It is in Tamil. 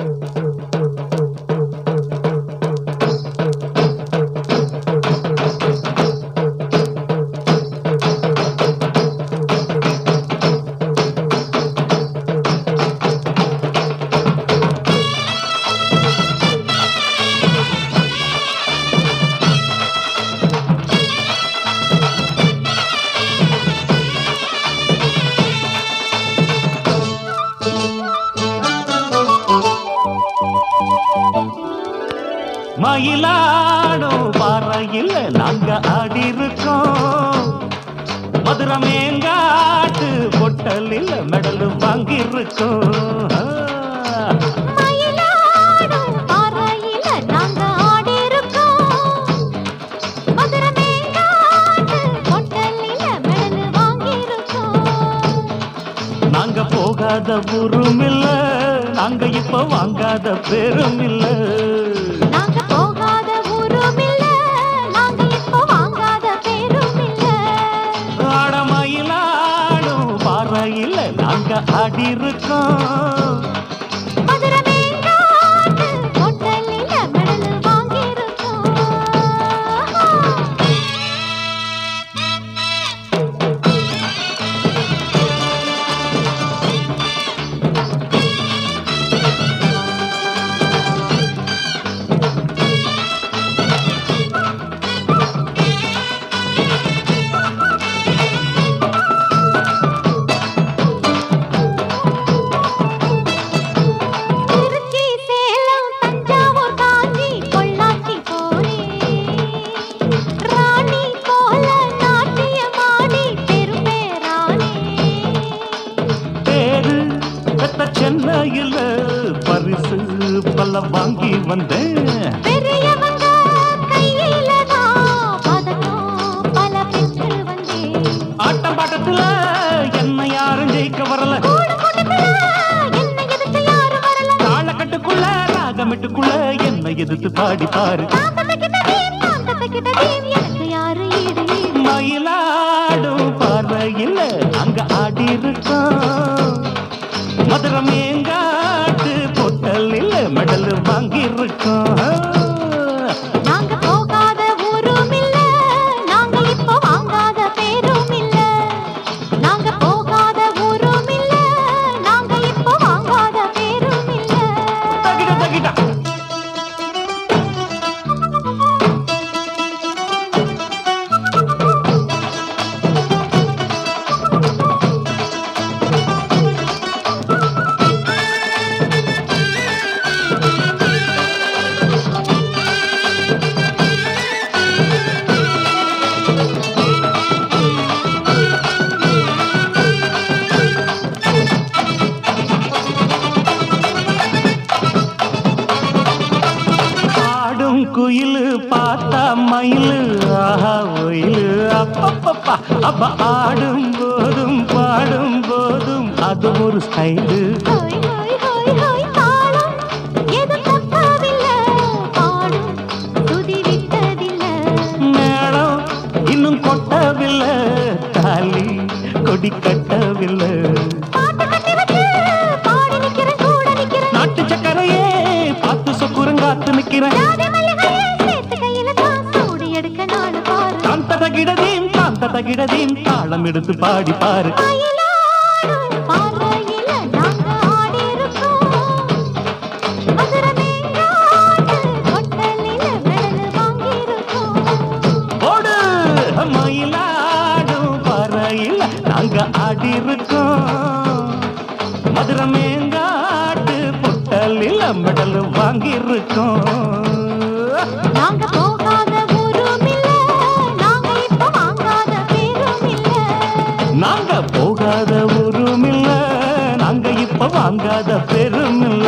Mm-hmm. மயிலாடும் பாறையில் நாங்க ஆடி இருக்கோம் மதுரை மேங்காட்டு பொட்டலில் மெடல் வாங்கியிருக்கோம். போகாத ஊரும் இல்ல நாங்க இப்ப வாங்காத பேரும் இல்ல நாங்க ஆடி பெத்த சென்னையில் பரிசு பல வாங்கி வந்தேன் பெரியவங்க கையில நான் பதக்கம் பல பெற்று வந்தேன். ஆட்டம் பாட்டத்துல என்ன யாரும் ஜெயிக்க வரல என்னை. தாளக்கட்டுக்குள்ள ராகமிட்டுக்குள்ள என்ன எதிர்த்து பாடி பாரு நான் தத்தக்கிட்ட டீம், ஆஹா ஒயிலு. அப்பப்பப்பா. அப்ப ஆடும் போதும் பாடும் போதும். அது ஒரு ஸ்டைலு. இன்னும் கொட்டவில்லை. தாலி கொடி கட்டவில்லை. நாட்டு சக்கரையே பார்த்து சொக்குரங்காத்து நிக்கிறேன். தகிடதீம் காந்த தகிடதீம் தாளம் எடுத்து பாடி பாரு மயிலாடும் பார்வையில நாங்க மெடல் வாங்கியிருக்கோம். ஆடி இருக்கோம் மதுரை மேங்காட்டு பொட்டலில் மெடல் நாங்க போகாத ஊரும் இல்ல நாங்க இப்ப வாங்காத பெருமில்ல.